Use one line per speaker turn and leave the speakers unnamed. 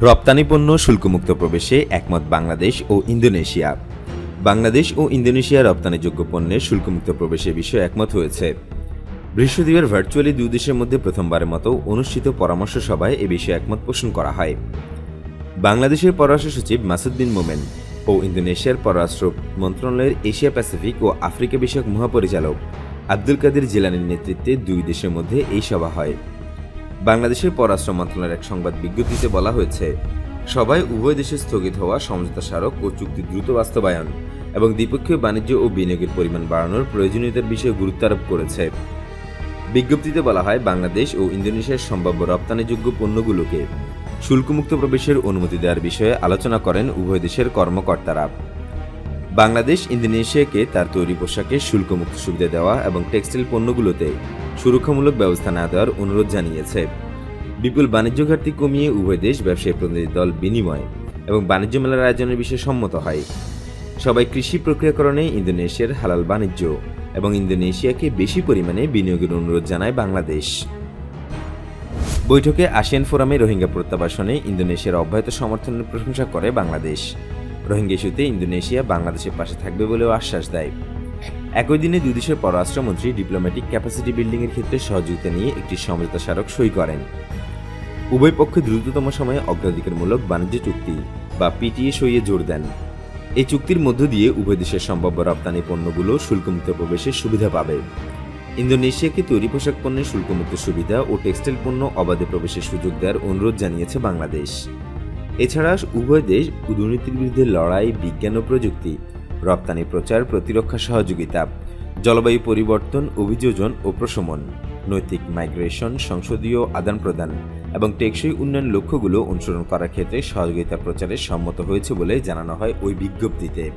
রপ্তানি পণ্য শুল্কমুক্ত প্রবেশে একমত বাংলাদেশ ও ইন্দোনেশিয়া। বাংলাদেশ ও ইন্দোনেশিয়া রপ্তানিযোগ্য পণ্যের শুল্কমুক্ত প্রবেশের বিষয়ে একমত হয়েছে। বৃহস্পতিবার ভার্চুয়ালি দুই দেশের মধ্যে প্রথমবারের মতো অনুষ্ঠিত পরামর্শ সভায় এ বিষয়ে একমত পোষণ করা হয়। বাংলাদেশের পররাষ্ট্র সচিব মাসুদ বিন মোমেন ও ইন্দোনেশিয়ার পররাষ্ট্র মন্ত্রণালয়ের এশিয়া প্যাসিফিক ও আফ্রিকা বিষয়ক মহাপরিচালক আব্দুল কাদের জিলানির নেতৃত্বে দুই দেশের মধ্যে এই সভা হয়। বাংলাদেশের পররাষ্ট্র মন্ত্রণালয়ের এক সংবাদ বিজ্ঞপ্তিতে বলা হয়েছে সবাই উভয় দেশে স্থগিত হওয়া সমঝোতা স্মারক ও চুক্তি দ্রুত বাস্তবায়ন এবং দ্বিপক্ষীয় বাণিজ্য ও বিনিয়োগের পরিমাণ বাড়ানোর প্রয়োজনীয়তার বিষয়ে গুরুত্ব আরোপ করেছে। বিজ্ঞপ্তিতে বলা হয়, বাংলাদেশ ও ইন্দোনেশিয়ার সম্ভাব্য রপ্তানিযোগ্য পণ্যগুলোকে শুল্কমুক্ত প্রবেশের অনুমতি দেওয়ার বিষয়ে আলোচনা করেন উভয় দেশের কর্মকর্তারা। বাংলাদেশ ইন্দোনেশিয়াকে তার তৈরি পোশাকে শুল্কমুক্ত সুবিধা দেওয়া এবং টেক্সটাইল পণ্যগুলোতে সুরক্ষামূলক ব্যবস্থা না দেওয়ার অনুরোধ জানিয়েছে। বিপুল বাণিজ্য ঘাটতি কমিয়ে উভয় দেশ ব্যবসায়ী প্রতিনিধি দল বিনিময় এবং বাণিজ্য মেলার আয়োজনের বিষয়ে সম্মত হয়। সবাই কৃষি প্রক্রিয়াকরণে ইন্দোনেশিয়ার হালাল বাণিজ্য এবং ইন্দোনেশিয়াকে বেশি পরিমাণে বিনিয়োগের অনুরোধ জানায় বাংলাদেশ। বৈঠকে আসিয়ান ফোরামে রোহিঙ্গা প্রত্যাবাসনে ইন্দোনেশিয়ার অব্যাহত সমর্থনের প্রশংসা করে বাংলাদেশ। রোহিঙ্গা ইস্যুতে ইন্দোনেশিয়া বাংলাদেশের পাশে থাকবে বলেও আশ্বাস দেয়। একই দিনে দুই দেশের পররাষ্ট্রমন্ত্রী ডিপ্লোম্যাটিক ক্যাপাসিটি বিল্ডিংয়ের ক্ষেত্রে সহযোগিতা নিয়ে একটি সমঝোতা স্মারক সই করেন। উভয় পক্ষে দ্রুততম সময়ে অগ্রাধিকারমূলক বাণিজ্য চুক্তি বা পিটিএ সইয়ে জোর দেন। এই চুক্তির মধ্য দিয়ে উভয় দেশের সম্ভাব্য রপ্তানি পণ্যগুলো শুল্কমুক্ত প্রবেশের সুবিধা পাবে। ইন্দোনেশিয়াকে তৈরি পোশাক পণ্যের শুল্কমুক্ত সুবিধা ও টেক্সটাইল পণ্য অবাধে প্রবেশের সুযোগ দেওয়ার অনুরোধ জানিয়েছে বাংলাদেশ। এছাড়া উভয় দেশ দুর্নীতির বিরুদ্ধে লড়াই, বিজ্ঞান ও প্রযুক্তি রপ্তানি প্রচার, প্রতিরক্ষা সহযোগিতা, জলবায়ু পরিবর্তন, অভিযোজন ও প্রশমন, নৈতিক মাইগ্রেশন, সংসদীয় আদান প্রদান এবং টেকসই উন্নয়ন লক্ষ্যগুলো অনুসরণ করার ক্ষেত্রে সহযোগিতা প্রচারে সম্মত হয়েছে বলে জানানো হয় ওই বিজ্ঞপ্তিতে।